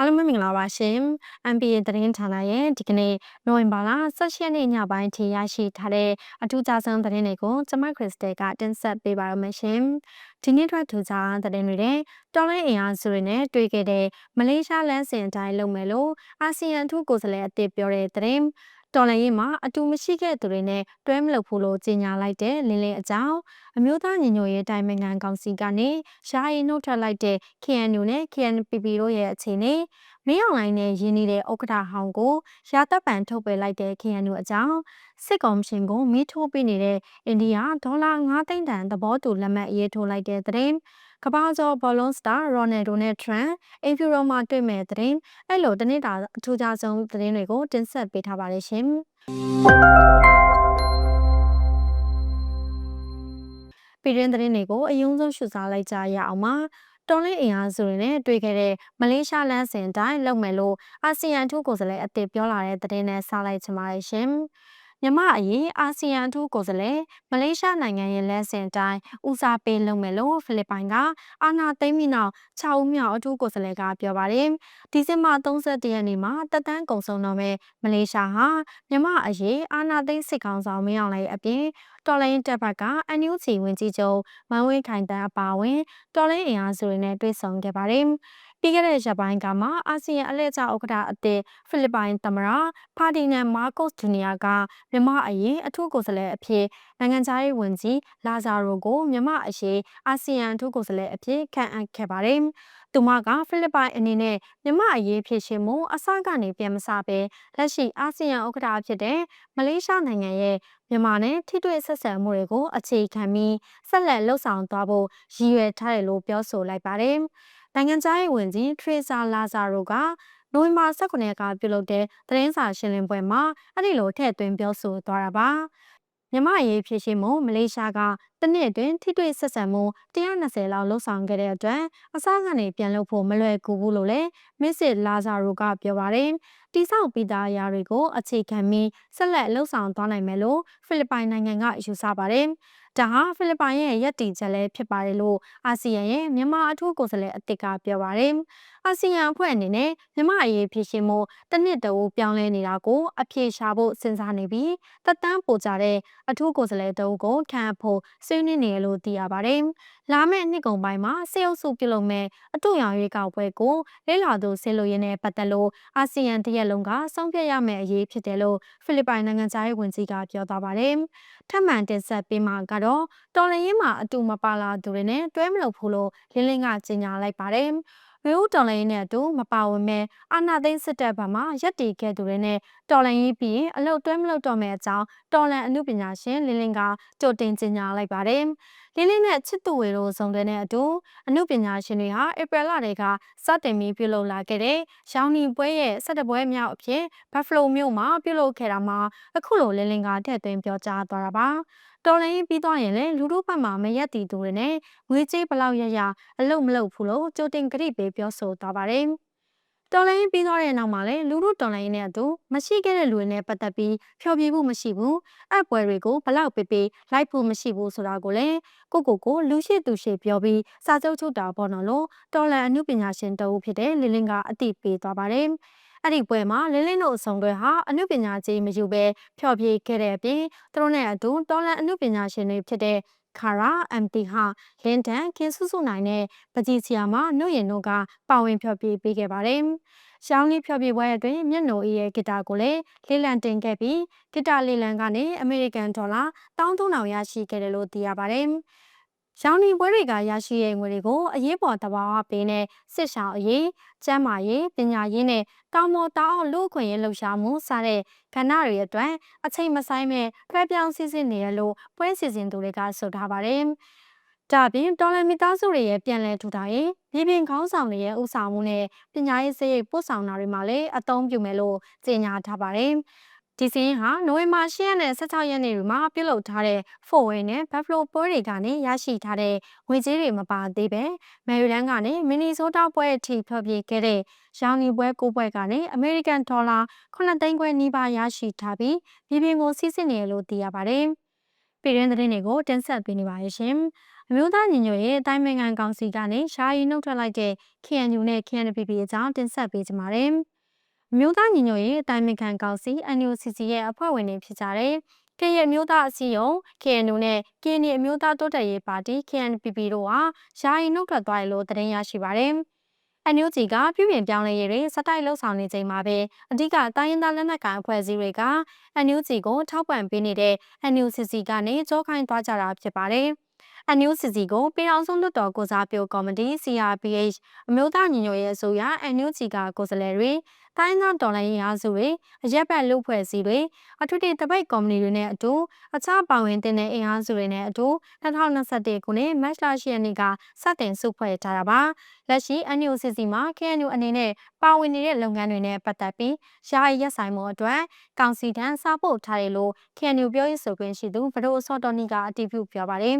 အားလုံးပဲမင်္ဂလာပါရှင် MPA သတင်းဌာနရဲ့ဒီကနေ့နိုဝင်ဘာလ18ရက်နေ့ညပိုင်းထိရရှိထားတဲ့အထူးခြားဆုံးသတင်းတွေကိုကျွန်မခရစ်စတယ်ကတင်ဆက်ပေးပါရမရှင်ဒီနေ့ထွက်ထူးခြားသတင်းတွေနဲ့တော်လိုင်းအင်အားစုတွေနဲ့တွေ့ခဲ့တဲ့မလေးရှားလမ်းစဉ်အတိုင်းလုပ်မယ်လို့အာဆီယံအထူးကိုယ်စားလှယ်အသစ်ပြောတဲ့သတင်း တော်လည်းရေးမှာအတူမရှိခဲ့သူတွေနဲ့တွဲမလုပ်ဖို့လို့ကြေညာလိုက်တဲ့လင်းလင်းအကြောင်းအမျိုးသားညီညွတ်ရေးတိုင်ပင်ခံကောင်စီကနေရှားရီနှုတ်ထွက်လိုက်တဲ့ KNU နဲ့ KNPP တို့ရဲ့အခြေအနေမင်းအောင်လိုင်းနဲ့ရင်းနှီးတဲ့ဥက္ကဋ္ဌဟောင်းကိုရာတပ်ပံထုတ်ပယ်လိုက်တဲ့ KNU အကြောင်းစစ်ကော်မရှင်ကိုမီးထိုးပေးနေတဲ့အိန္ဒိယဒေါ်လာ9သိန်းတန်သဘောတူလက်မှတ်ရေးထိုးလိုက်တဲ့သတင်း ကမ္ဘာကျော်ဘောလုံးစတာရိုနယ်ဒိုနဲ့ထရန်အင်ဖျူရိုမှာတွေ့မဲ့သတင်းအဲ့လိုတနေ့တာအထူးခြားဆုံးသတင်းတွေကိုတင်ဆက်ပေးထားပါတယ်ရှင်ပြည်တွင်းသတင်းတွေကိုအယုံဆုံးရှုစားလိုက်ကြရအောင်ပါတော်လင်းအင်အားစုတွေနဲ့တွေ့ခဲ့တဲ့မလေးရှားလမ်းစဉ်အတိုင်းလုပ်မယ်လို့အာဆီယံထူးကိုယ်စားလှယ်အသစ်ပြောလာတဲ့သတင်းနဲ့ဆက်လိုက်ချင်ပါတယ်ရှင်။ မြမအရေးအာဆီယံအထူးကိုယ်စားလှယ်မလေးရှားနိုင်ငံရဲ့လက်ဆင့်တိုင်းဦးစားပေးလုပ်မယ်လို့ဖိလစ်ပိုင်ကအာဏာသိမ်းပြီးနောက်6ဦးမြောက်အထူးကိုယ်စားလှယ်ကပြောပါတယ်။ဒီဇင်ဘာ31ရက်နေ့မှာတက်တန်းကုံဆုံးတော့မဲ့မလေးရှားဟာမြမအရေးအာဏာသိမ်းစစ်ကောင်ဆောင်မင်းအောင်လှိုင်အပြင်တော်လိုင်းတပ်ဘက်က NUG ဝင်ကြီးချုပ်မန်ဝင်းခိုင်တန်းအပါအဝင်တော်လိုင်းအင်အားစုတွေနဲ့တွေ့ဆုံခဲ့ပါတယ်။ ပြီးခဲ့တဲ့ရက်ပိုင်းကမှအာဆီယံအလှည့်ကျဥက္ကဋ္ဌအသစ်ဖိလစ်ပိုင်သမ္မတဖာဒီနန်မားကို့စ်ဂျူနီယာကမြန်မာအရေးအထူးကိုယ်စားလှယ်အဖြစ်နိုင်ငံခြားရေးဝန်ကြီးလာဇာရိုကိုမြန်မာအရေးအာဆီယံအထူးကိုယ်စားလှယ်အဖြစ်ခန့်အပ်ခဲ့ပါတယ်။သူမကဖိလစ်ပိုင်အနေနဲ့မြန်မာအရေးဖြစ်ရှင်မှုအစကနေပြန်မစပဲလက်ရှိအာဆီယံဥက္ကဋ္ဌဖြစ်တဲ့မလေးရှားနိုင်ငံရဲ့မြန်မာနဲ့ထိတွေ့ဆက်ဆံမှုတွေကိုအခြေခံပြီးဆက်လက်လှုပ်ဆောင်သွားဖို့ရည်ရွယ်ထားတယ်လို့ပြောဆိုလိုက်ပါတယ်။ နိုင်ငံခြားရေးဝန်ကြီးထရေဆာလာဇာရိုကနိုဝင်ဘာ18ရက်ကပြုလုပ်တဲ့သတင်းစာရှင်းလင်းပွဲမှာအဲ့ဒီလိုထည့်သွင်းပြောဆိုသွားတာပါမြမရေးဖြစ်ရှိမှုမလေးရှားကတနစ်အတွင်းထိတွေ့ဆက်ဆံမှု120လောက်လှုပ်ဆောင်ခဲ့တဲ့အတွက်အစားကနေပြန်လုပ်ဖို့မလွယ်ကူဘူးလို့လည်းမစ်စစ်လာဇာရိုကပြောပါတယ်။တိဆောက်ပြီးသားအရာတွေကိုအခြေခံပြီးဆက်လက်လှုပ်ဆောင်သွားနိုင်မယ်လို့ဖိလစ်ပိုင်နိုင်ငံကယူဆပါတယ်။ ဒါဟာဖိလစ်ပိုင်ရဲ့ရည်တည်ချက်လည်းဖြစ်ပါတယ်လို့အာဆီယံရဲ့မြန်မာအထူးကိုယ်စားလှယ်အသစ်ကပြောပါတယ်။အာဆီယံအဖွဲ့အနေနဲ့မြန်မာအရေးဖြစ်ရှင်မှုတစ်နှစ်တအုပ်ပြောင်းလဲနေတာကိုအပြေရှာဖို့စဉ်းစားနေပြီးတက်တန်းပို့ကြတဲ့အထူးကိုယ်စားလှယ်တအုပ်ကိုခံအပ်ဖို့ဆွေးနွေးနေရလို့သိရပါတယ်။ လာမယ့်နှစ်ကုန်ပိုင်းမှာစေအုပ်စုပြုလုပ်မဲ့အတူရောင်ရွေးကောက်ပွဲကိုလေ့လာသူဆဲလိုရင်းနဲ့ပတ်သက်လို့အာဆီယံတရက်လုံးကဆုံးဖြတ်ရမယ့်အရေးဖြစ်တယ်လို့ဖိလစ်ပိုင်နိုင်ငံသားရေးဝန်ကြီးကပြောသွားပါတယ်။ထပ်မံတင်ဆက်ပေးမှာကတော့တော်လရင်မှာအတူမပါလာသူတွေနဲ့တွဲမလုပ်ဖို့လို့လင်းလင်းကကြေညာလိုက်ပါတယ်။ဝေဦးတော်လိုင်းနဲ့အတူမပါဝင်မဲ့အာနာသိန်းစစ်တပ်ဘက်မှရက်တီခဲ့သူတွေနဲ့ တော်လိုင်းရေးပြီးအလုတ်တွဲမလုပ်တော့မဲ့အကြောင်းတော်လန်အမှုပညာရှင်လင်းလင်းကကြိုတင်ကြေညာလိုက်ပါတယ်။လင်းလင်းနဲ့ချစ်သူဝေတို့ဇုံတဲ့နဲ့အတူအမှုပညာရှင်တွေဟာဧပြီလတည်းကစတင်ပြီးပြုလုပ်လာခဲ့တဲ့ရောင်နီပွဲရဲ့ဆက်တပွဲမြောက်အဖြစ်ဘတ်ဖလိုမြို့မှာပြုလုပ်ခဲ့တာမှာအခုလိုလင်းလင်းကထည့်သွင်းပြောကြားသွားတာပါ။တော်လိုင်းပြီးသွားရင်လည်းလူတို့ဘက်မှာမရက်တီသူတွေနဲ့ငွေကြေးဘလောက်ရရအလုတ်မလုပ်ဘူးလို့ကြိုတင်ကြိပေးပြောဆိုသွားပါတယ်။ တော်လိုင်းပြီးသွားတဲ့နောက်မှာလည်းလူတို့တော်လိုင်းနဲ့အတူမရှိခဲ့တဲ့လူတွေနဲ့ပတ်သက်ပြီးဖျော်ဖြေဖို့မရှိဘူး။အပွဲတွေကိုဘလောက်ပေးပေးလိုက်ဖို့မရှိဘူးဆိုတာကိုလည်းကိုကိုကိုလူရှိသူရှိပြောပြီးစာချုပ်ချုပ်တာပေါ့နော်လို့တော်လန်အမှုပညာရှင်တအုပ်ဖြစ်တဲ့လင်းလင်းကအသိပေးသွားပါတယ်။အဲ့ဒီပွဲမှာလင်းလင်းတို့အဆောင်တွေဟာအနုပညာကြီးမယူဘဲဖျော်ဖြေခဲ့တဲ့အပြင်သူတို့နဲ့အတူတော်လန်အနုပညာရှင်တွေဖြစ်တဲ့ ခါရာအမ်တီဟာလင်းတန်ကင်းစုစုနိုင်နဲ့ပကြီးဆီယာမနှုတ်ရင်တို့ကပါဝင်ဖျော်ဖြေပေးခဲ့ပါတယ်။ရှောင်းလေးဖျော်ဖြေပွဲအတွင်းမျက်နှာအေးရဲ့ဂီတာကိုလည်းလေးလံတင်ခဲ့ပြီးဂီတာလေးလံကနေအမေရိကန်ဒေါ်လာ1300ရရှိခဲ့တယ်လို့သိရပါတယ်။ ရောင်နီပွဲတွေကရရှိတဲ့ငွေတွေကိုအရေးပေါ်တဘာဝပေးနဲ့စစ်ဆောင်အရေးကျန်းမာရေးပညာရေးနဲ့ကောင်းမွန်တောင်းလူခွင့်ရေးလှုပ်ရှားမှုစတဲ့ကဏ္ဍတွေအတွက်အချိန်မဆိုင်မဲ့ဖျက်ပြောင်းစီစဉ်နေရလို့ပွဲစီစဉ်သူတွေကဆိုထားပါတယ်။ဒါပြင်တော်လန်မီသားစုတွေရဲ့ပြန်လည်ထူထောင်ရေးပြည်ပင်ခေါင်းဆောင်တွေရဲ့ဥဆောင်မှုနဲ့ပညာရေးစရိတ်ပို့ဆောင်တာတွေမှာလည်းအသုံးပြုမယ်လို့ကြေညာထားပါတယ်။ ဒီစင်းဟာနိုဝင်ဘာ10ရက်နဲ့16ရက်နေ့တွေမှာပြုလုပ်ထားတဲ့ဖိုဝဲနဲ့ဘက်ဖလိုပွဲတွေကနေရရှိထားတဲ့ငွေကြေးတွေမပါသေးပဲမယ်ရီလန်းကနေမင်နီဆိုးတာပွဲအထိဖျော်ဖြေခဲ့တဲ့ရောင်နီပွဲကိုပွဲကနေအမေရိကန်ဒေါ်လာ9သိန်းခွဲနီးပါးရရှိထားပြီးပြည်ပင်ကိုစီးဆင်းနေလို့သိရပါတယ်။ပြည်တွင်းသတင်းတွေကိုတင်ဆက်ပေးနေပါရရှင်။အမျိုးသားညီညွတ်ရေးအတိုင်းအမြံကောင်စီကနေရှားရီနှုတ်ထွက်လိုက်တဲ့ KNU နဲ့ KNPP အကြောင်းတင်ဆက်ပေးကြပါမယ်။အ မျိုးသားညီညွတ်ရေးအတိုင်းအမြံကောင်စီ NUCC ရဲ့အဖွဲ့ဝင်တွေဖြစ်ကြတဲ့ကရင်အမျိုးသားအစည်းအရုံး KNU နဲ့ KNY အမျိုးသားတိုးတက်ရေးပါတီ KNPP တို့ဟာယာယီနှုတ်ထွက်သွားတယ်လို့သတင်းရရှိပါတယ်။ NUG ကပြုပြင်ပြောင်းလဲရေးတွေစတိုက်လှုပ်ဆောင်နေချိန်မှာပဲအဓိကတိုင်းရင်းသားလက်နက်ကိုင်အဖွဲ့အစည်းတွေက NUG ကိုထောက်ပံ့ပေးနေတဲ့ NUCC ကနေကြောခိုင်းသွားကြတာဖြစ်ပါတယ်။ NUCC ကိုပြည်ထောင်စုလွှတ်တော်ကိုစားပြုကော်မတီ CRPH အမျိုးသားညီညွတ်ရေးအစိုးရ NUG ကကိုယ်စားလှယ်တွေ တိုင်းသားတော်လှန်ရေးအားစုတွေအရက်ဘက်လူဖွဲ့စည်းတွေအထွေထွေတပိတ်ကော်မတီတွေနဲ့အတူအခြားပါဝင်တဲ့အင်အားစုတွေနဲ့အတူ2021ခုနှစ်မတ်လ10ရက်နေ့ကစတင်စုဖွဲ့ထားတာပါလက်ရှိ NUCC မှာ KNU အနေနဲ့ပါဝင်နေတဲ့လုပ်ငန်းတွေနဲ့ပတ်သက်ပြီးယာယီရက်ဆိုင်မှုအတွက်ကောင်စီထံစာပို့ထားတယ်လို့ KNU ပြောရေးဆိုခွင့်ရှိသူဗဒိုစောတော်နီကအတည်ပြုပြောပါတယ်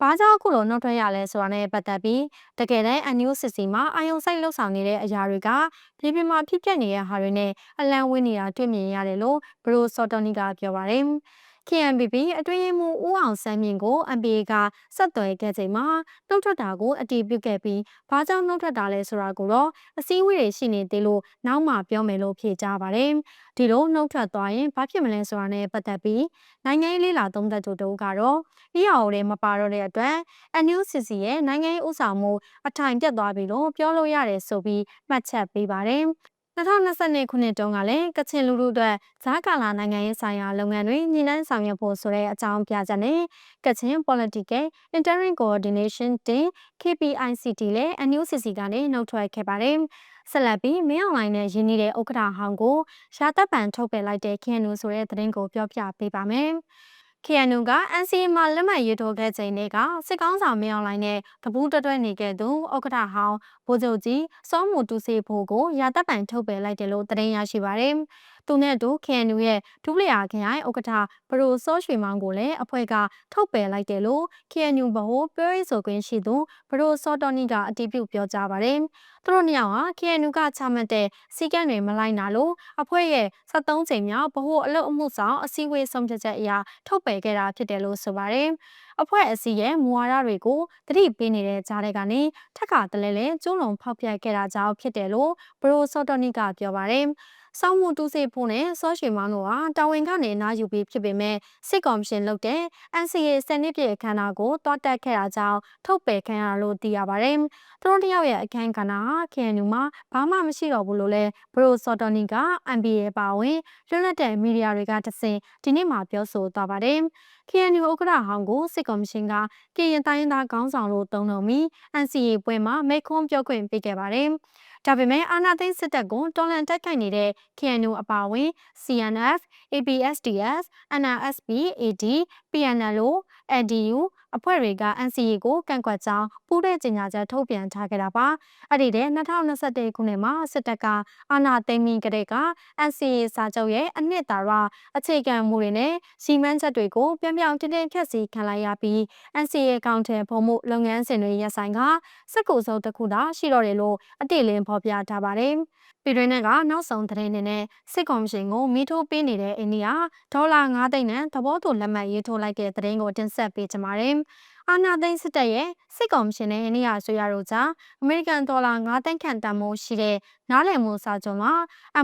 ဘာကြောင့်အခုလိုနှုတ်ထွက်ရလဲဆိုတာနဲ့ပတ်သက်ပြီးတကယ်တမ်း NUCC မှာအာယုံစိတ်လှုပ်ဆောင်နေတဲ့အရာတွေကပြည်ပြမှာဖြစ်ပျက်နေတဲ့ဟာတွေနဲ့အလံဝင်းနေတာတွေ့မြင်ရတယ်လို့ဘရိုစော်တော်နီကပြောပါတယ်။ KNPP အတွင်းရေးမှူးဦးအောင်ဆန်းမြင့်ကို MPA ကဆက်သွယ်ခဲ့ချိန်မှာနှုတ်ထွက်တာကိုအတည်ပြုခဲ့ပြီးဘာကြောင့်နှုတ်ထွက်တာလဲဆိုတာကိုတော့အစည်းအဝေးတွေရှိနေသေးလို့နောက်မှပြောမယ်လို့ဖြေကြားပါတယ်။ဒီလိုနှုတ်ထွက်သွားရင်ဘာဖြစ်မလဲဆိုတာနဲ့ပတ်သက်ပြီးနိုင်ငံရေးလေးလာသုံးသက်သူတို့ကတော့ EAO တွေမပါတော့တဲ့အတွက် NUCC ရဲ့နိုင်ငံရေးဥဆောင်မှုအထိုင်ပြတ်သွားပြီလို့ပြောလို့ရတယ်ဆိုပြီးမှတ်ချက်ပေးပါတယ်။ 2022ခုနှစ်တုန်းကလည်းကချင်လူထုအတွက်ဇာကာလာနိုင်ငံရေးဆိုင်ရာလုပ်ငန်းတွေညှိနှိုင်းဆောင်ရွက်ဖို့ဆိုတဲ့အကြောင်းပြချက်နဲ့ကချင် Political Interim Coordination Team KPICT လည်း NUCC ကနေနှုတ်ထွက်ခဲ့ပါတယ်။ဆက်လက်ပြီးမင်းအောင်လှိုင်နဲ့ရင်းနှီးတဲ့ဥက္ကဋ္ဌဟောင်းကိုရာတပ်ပံထုတ်ပယ်လိုက်တဲ့ KNU ဆိုတဲ့သတင်းကိုပြောပြပေးပါမယ်။ KNU က NCA မှာလက်မှတ်ရေးထိုးခဲ့ချိန်ကစစ်ကောင်းဆောင်မင်းအောင်လှိုင်နဲ့တပူးတွဲနေခဲ့သူဥက္ကဋ္ဌဟောင်းဗိုလ်ချုပ်ကြီးစောမှုတူစေဖို့ကိုရာတပ်ပံထုတ်ပယ်လိုက်တယ်လို့သတင်းရရှိပါတယ်။ သူနဲ့တူ KNU ရဲ့ဒုတိယခရိုင်ဥက္ကဋ္ဌဘရိုစောရွှေမောင်ကိုလည်းအဖွဲ့ကထုတ်ပယ်လိုက်တယ်လို့ KNU ဗဟိုပြောရေးဆိုခွင့်ရှိသူဘရိုစောတော်နီကအတည်ပြုပြောကြားပါတယ်။သူတို့နှစ်ယောက်ဟာ KNU ကချမှတ်တဲ့စီကံတွေမလိုက်နာလို့အဖွဲ့ရဲ့73ချိန်မြောက်ဗဟိုအလုပ်အမှုဆောင်အစည်းအဝေးဆုံးဖြတ်ချက်အရထုတ်ပယ်ခဲ့တာဖြစ်တယ်လို့ဆိုပါတယ်။အဖွဲ့အစည်းရဲ့မူဝါဒတွေကိုတတိပေးနေတဲ့ကြားတဲ့ကနေထက်ကတလဲလဲကျုံးလုံးဖောက်ပြခဲ့တာကြောင့်ဖြစ်တယ်လို့ဘရိုစောတော်နီကပြောပါတယ်။ စောင်းမှုတူးစေဖို့နဲ့စောရွှေမောင်တို့ဟာတာဝန်ကနေနားယူပြီးဖြစ်ပေမဲ့စစ်ကော်မရှင်လုပ်တဲ့ NCA စနစ်ပြည့်အခမ်းအနားကိုတွားတက်ခဲ့တာကြောင့်ထုတ်ပယ်ခံရလို့သိရပါတယ်။သူတို့တယောက်ရဲ့အခမ်းကဏ္ဍဟာ KNU မှာဘာမှမရှိတော့ဘူးလို့လဲဘရိုစော်တော်နီက MBA ပါဝင်လွတ်လပ်တဲ့မီဒီယာတွေကတဆင်ဒီနေ့မှပြောဆိုသွားပါတယ်။ KNU ဥက္ကဋ္ဌဟောင်းကိုစစ်ကော်မရှင်ကကရင်တိုင်းသားခေါင်းဆောင်လို့တုံ့တော်ပြီး NCA ပွဲမှာမိတ်ခွန်းပြောခွင့်ပေးခဲ့ပါတယ်။ ဒါပေမဲ့အာဏာသိမ်းစစ်တပ်ကိုတော်လှန်တိုက်ခိုက်နေတဲ့ KNU အပါအဝင် CNF, ABSDF, NRSP, AD, PNLO, LDU အဖွဲ့တွေက NCA ကိုကန့်ကွက်ကြောင်းပူးတဲ့ကြေညာချက်ထုတ်ပြန်ထားခဲ့တာပါ။အဲ့ဒီတဲ့2021ခုနှစ်မှာစစ်တပ်ကအာဏာသိမ်းပြီးကတည်းက NCA စာချုပ်ရဲ့အနှစ်သာရအခြေခံမူတွေနဲ့စီမံချက်တွေကိုပြောင်ပြောင်တင်းတင်းဖြတ်စီခံလိုက်ရပြီး NCA ကောင်တယ်ပုံမှုလုပ်ငန်းစဉ်တွေရပ်ဆိုင်ကစက်ကူစုပ်တစ်ခုသာရှိတော့တယ်လို့အတိအလင်းဖော်ပြထားပါတယ်။ပြည်တွင်းကနောက်ဆုံးသတင်းတွေနဲ့စစ်ကော်မရှင်ကိုမီးထိုးပေးနေတဲ့အိန္ဒိယဒေါ်လာ9သိန်းနဲ့သဘောတူလက်မှတ်ရေးထိုးလိုက်တဲ့သတင်းကိုတင်ဆက်ပေးကြပါမယ်။အာနာသိန်းစစ်တပ်ရဲ့စစ်ကော်မရှင်နဲ့အိန္ဒိယဆိုရတို့ကြားအမေရိကန်ဒေါ်လာ9သိန်းခန့်တန်ဖိုးရှိတဲ့နားလည်မှုစာချုပ်မှာ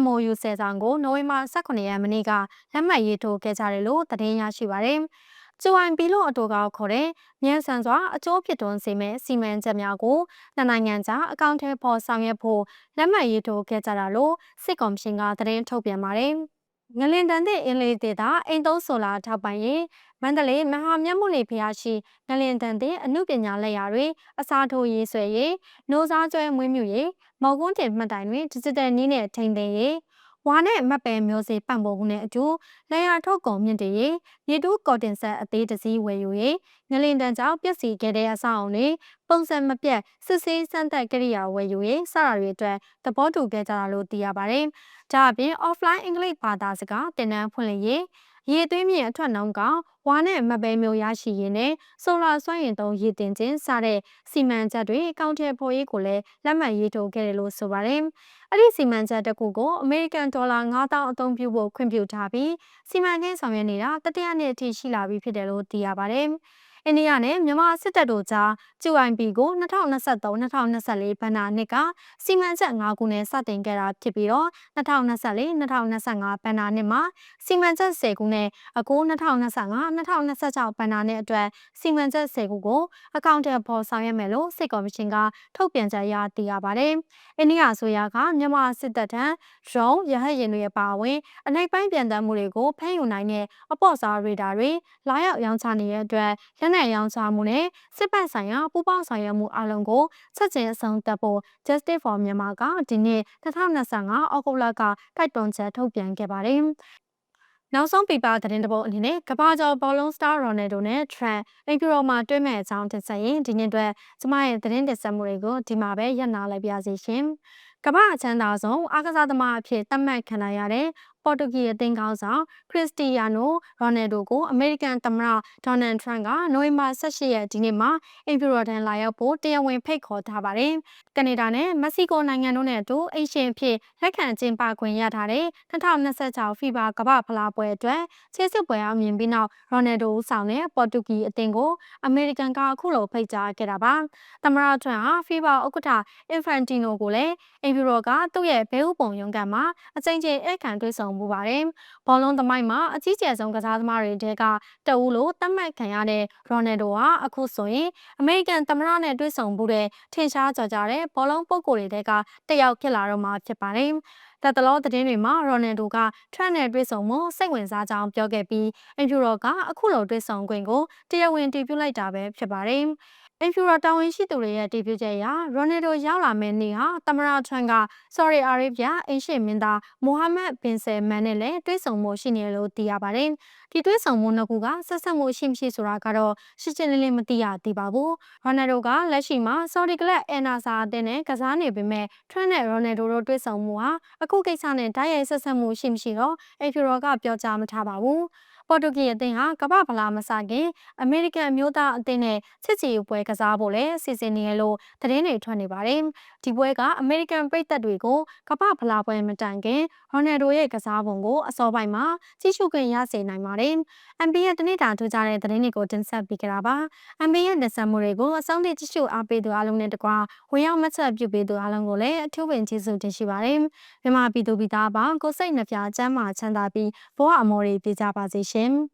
MOU ဆယ်ဆောင်ကိုနိုဝင်ဘာ18ရက်မနေ့ကလက်မှတ်ရေးထိုးခဲ့ကြတယ်လို့သတင်းရရှိပါတယ်။ကျူအိုင်ပီလို့အတူကောက်ခေါ်တဲ့မြန်ဆန်စွာအကျိုးဖြစ်တွန်းစေမဲ့စီမံချက်များကိုနှစ်နိုင်ငံကြားအကောင့်ထဲပေါ်ဆောင်ရွက်ဖို့လက်မှတ်ရေးထိုးခဲ့ကြတာလို့စစ်ကော်မရှင်ကသတင်းထုတ်ပြန်ပါတယ်။ ငလင်တန်တဲ့အင်းလေးဒေတာအိမ်သုံးဆိုလာထောက်ပိုင်ရင်မန္တလေးမဟာမြတ်မို့လီဖျားရှိငလင်တန်တဲ့အမှုပညာလက်ရာတွေအစားထိုးရေးဆွဲရေးနှိုးစားကျွဲမွေးမြူရေးမော်ကွန်းတင်မှတ်တိုင်တွေ digital နည်းနဲ့ထိန်းသိမ်းရေး ဝါနဲ့မတ်ပဲမျိုးစေ့ပံ့ပိုးမှုနဲ့အတူလေယာထုတ်ကုန်မြင့်တည်ရေးရေတူးကော်တင်ဆက်အသေးတစည်းဝယ်ယူရေးငလင်တန်ကြောင့်ပျက်စီးခဲ့တဲ့အဆောက်အုံတွေပုံစံမပြတ်စစ်ဆေးစမ်းသပ်ကိရိယာဝယ်ယူရေးစတာတွေအတွက်သဘောတူခဲ့ကြတာလို့သိရပါတယ်။ဒါအပြင် offline အင်္ဂလိပ်ဘာသာစကားသင်တန်းဖွင့်လှစ်ရေး ရေသွင်းမြင့်အထွက်နှုန်းကဝါနဲ့မပဲမျိုးရရှိရေးနဲ့ဆိုလာစွမ်းအင်သုံးရေတင်ခြင်းစတဲ့စီမံချက်တွေအကောင့်ထဲပေါ်ရေးကိုလည်းလက်မှတ်ရေးထိုးခဲ့တယ်လို့ဆိုပါတယ်။အဲ့ဒီစီမံချက်တစ်ခုကိုအမေရိကန်ဒေါ်လာ9000အသုံးပြုဖို့ခွင့်ပြုထားပြီးစီမံကိန်းဆောင်ရွက်နေတာတတိယနှစ်အထိရှိလာပြီဖြစ်တယ်လို့သိရပါတယ်။ အိန္ဒိယနဲ့မြန်မာစစ်တပ်တို့ကြား QIP ကို2023-2024ဘဏ္ဍာနှစ်ကစီမံချက်၅ခုနဲ့စတင်ခဲ့တာဖြစ်ပြီးတော့2024-2025ဘဏ္ဍာနှစ်မှာစီမံချက်10ခုနဲ့အခု2025-2026ဘဏ္ဍာနှစ်အတွက်စီမံချက်10ခုကိုအကောင့်ထဲပေါ်ဆောင်ရွက်မယ်လို့စစ်ကော်မရှင်ကထုတ်ပြန်ချက်ရသိရပါတယ်။အိန္ဒိယအစိုးရကမြန်မာစစ်တပ်ထံ drone ရဟတ်ယာဉ်တွေအပါအဝင်အနိုင်ပိုင်းပြန်တမ်းမှုတွေကိုဖမ်းယူနိုင်တဲ့အပေါ့စားရေဒါတွေလာရောက်ရောင်းချနေတဲ့အတွက်လက်နက်ရောင်းချမှုနဲ့စစ်ပတ်ဆိုင်ရာပူးပေါင်းဆောင်ရွက်မှုအလုံးကိုဆက်ကျင်အဆုံးသတ်ဖို့ Justice for Myanmar ကဒီနေ့2025အောက်တိုဘာလကတိုက်တွန်းချက်ထုတ်ပြန်ခဲ့ပါတယ်။နောက်ဆုံးပြပသတင်းတပုတ်အနေနဲ့ကဘာကျော်ဘောလုံးစတာရိုနယ်ဒိုနဲ့ထရန့်အင်ပီရိုမှာတွေ့မဲ့အကြောင်းတင်ဆက်ရင်ဒီနေ့အတွက်ကျမရဲ့သတင်းတင်ဆက်မှုတွေကိုဒီမှာပဲရပ်နာလိုက်ပါစီရှင်။ကမ္ဘာအချမ်းသာဆုံးအားကစားသမားအဖြစ်သတ်မှတ်ခံရတဲ့ ပေါ်တူဂီအသင်းကောင်းဆောင်ခရစ္စတီယာနိုရိုနယ်ဒိုကိုအမေရိကန်သမ္မတဒေါ်နယ်ထရန့်ကနိုဝင်ဘာ18ရက်ဒီနေ့မှာအင်ပီရိုတန်လာရောက်ဖို့တရားဝင်ဖိတ်ခေါ်ထားပါတယ်။ကနေဒါနဲ့မက္ကဆီကိုနိုင်ငံတို့နဲ့အတူအိရှင်ဖြစ်လက်ခံကျင်းပခွင့်ရထားတဲ့2026ဖီဘာကမ္ဘာဖလားပွဲအတွက်ခြေစစ်ပွဲအောင်မြင်ပြီးနောက်ရိုနယ်ဒိုဆောင်တဲ့ပေါ်တူဂီအသင်းကိုအမေရိကန်ကအခုလိုဖိတ်ကြားခဲ့တာပါ။သမ္မတထရန့်ဟာဖီဘာဥက္ကဋ္ဌအင်ဖရန်တီနိုကိုလည်းအင်ပီရိုကသူ့ရဲ့ဘဲဥပုံရုံးကန်မှာအကြိမ်ကြိမ်ဧကန်တွေ့ဆုံမှုပါတယ်။ဘောလုံးသမိုင်းမှာအကြီးကျယ်ဆုံးကစားသမားတွေတဲကတအူးလို့သတ်မှတ်ခံရတဲ့ရိုနယ်ဒိုဟာအခုဆိုရင်အမေရိကန်သမ္မတနဲ့တွေ့ဆုံမှုတဲ့ထင်ရှားကြော်ကြတဲ့ဘောလုံးပုံကိုယ်တွေတဲကတယောက်ဖြစ်လာတော့မှာဖြစ်ပါတယ်။တက်တလောသတင်းတွေမှာရိုနယ်ဒိုကထရန့်နဲ့တွေ့ဆုံမှုစိတ်ဝင်စားကြောင်းပြောခဲ့ပြီးအင်ဖြူရောကအခုလိုတွေ့ဆုံခွင့်ကိုတရားဝင်တည်ပြုလိုက်တာပဲဖြစ်ပါတယ်။ အင်ဖြူရာတာဝန်ရှိသူတွေရဲ့တည်ပြုချက်အရရိုနယ်ဒိုရောက်လာမယ့်နေ့ဟာသမ္မတထရန့်ကဆော်ဒီအာရေဗျအင်ရှေမင်းသားမိုဟာမက်ဘင်ဆယ်မန်နဲ့လည်းတွေ့ဆုံမှုရှိနေလို့သိရပါတယ်။ဒီတွေ့ဆုံမှုနှစ်ခုကဆက်ဆက်မှုရှိမရှိဆိုတာကတော့ရှင်းရှင်းလင်းလင်းမသိရသေးပါဘူး။ရိုနယ်ဒိုကလက်ရှိမှာဆော်ဒီကလပ်အန်နာဆာအသင်းနဲ့ကစားနေပေမဲ့ထရန့်နဲ့ရိုနယ်ဒိုတို့တွေ့ဆုံမှုဟာအခုကိစ္စနဲ့တိုက်ရိုက်ဆက်ဆက်မှုရှိမရှိတော့အင်ဖြူရာကပြောကြားမထားပါဘူး။ ပေါ်တူဂီအသင်းဟာကမ္ဘာဖလားမစခင်အမေရိကန်အမျိုးသားအသင်းနဲ့ချစ်ချီပွဲကစားဖို့လည်းစီစဉ်နေရလို့သတင်းတွေထွက်နေပါတယ်။ဒီပွဲကအမေရိကန်ပြည်သက်တွေကိုကမ္ဘာဖလားပွဲမတိုင်ခင်ရိုနယ်ဒိုရဲ့ကစားပုံကိုအစောပိုင်းမှာကြည့်ရှုခွင့်ရစေနိုင်ပါတယ်။ NBA တနေ့တာထူးခြားတဲ့သတင်းတွေကိုတင်ဆက်ပေးကြတာပါ။ NBA ရဲ့တင်ဆက်မှုတွေကိုအဆုံးထိကြည့်ရှုအားပေးသူအားလုံးနဲ့တကွာဝင်ရောက်မှတ်ချက်ပြုပေးသူအားလုံးကိုလည်းအထူးပင်ကျေးဇူးတင်ရှိပါတယ်။မြန်မာပြည်သူပြည်သားအပေါင်းကိုစိတ်နှပြချမ်းမာချမ်းသာပြီးဘဝအမောတွေပြကြပါစေရှင်။ Tim